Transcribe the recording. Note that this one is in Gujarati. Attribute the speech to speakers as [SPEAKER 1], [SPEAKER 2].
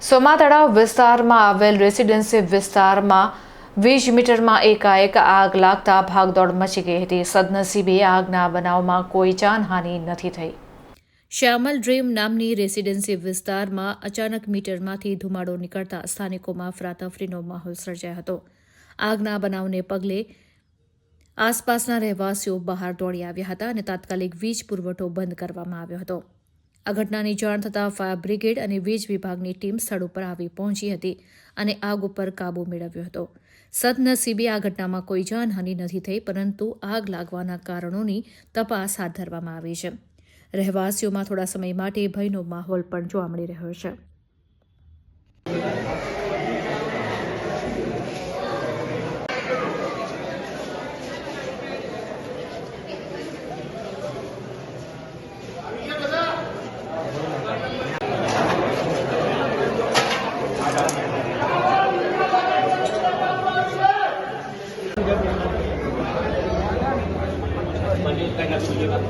[SPEAKER 1] સોમા તળાવ વિસ્તારમાં આવેલ રેસિડેન્સી વિસ્તારમાં વીજ મીટરમાં એકાએક આગ લાગતા ભાગદોડ મચી ગઈ હતી. સદનસીબે આગના બનાવમાં કોઈ જાનહાનિ નથી થઈ. શ્યામલ ડ્રીમ નામની રેસિડેન્સી વિસ્તારમાં અચાનક મીટરમાંથી ધુમાડો નીકળતા સ્થાનિકોમાં ફરાતફરીનો માહોલ સર્જાયો હતો. આગના બનાવને પગલે આસપાસના રહેવાસીઓ બહાર દોડી આવ્યા હતા અને તાત્કાલિક વીજ પુરવઠો બંધ કરવામાં આવ્યો હતો. આ ઘટનાની જાણ થતાં ફાયર બ્રિગેડ અને વીજ વિભાગની ટીમ સ્થળ ઉપર આવી પહોંચી હતી અને આગ ઉપર કાબૂ મેળવ્યો હતો. સદનસીબે આ ઘટનામાં કોઈ જાનહાનિ નથી થઈ, પરંતુ આગ લાગવાના કારણોની તપાસ હાથ ધરવામાં આવી છે. રહેવાસીઓમાં થોડા સમય માટે ભયનો માહોલ પણ જોવા મળી રહ્યો છે. Manjutkan nasi juga.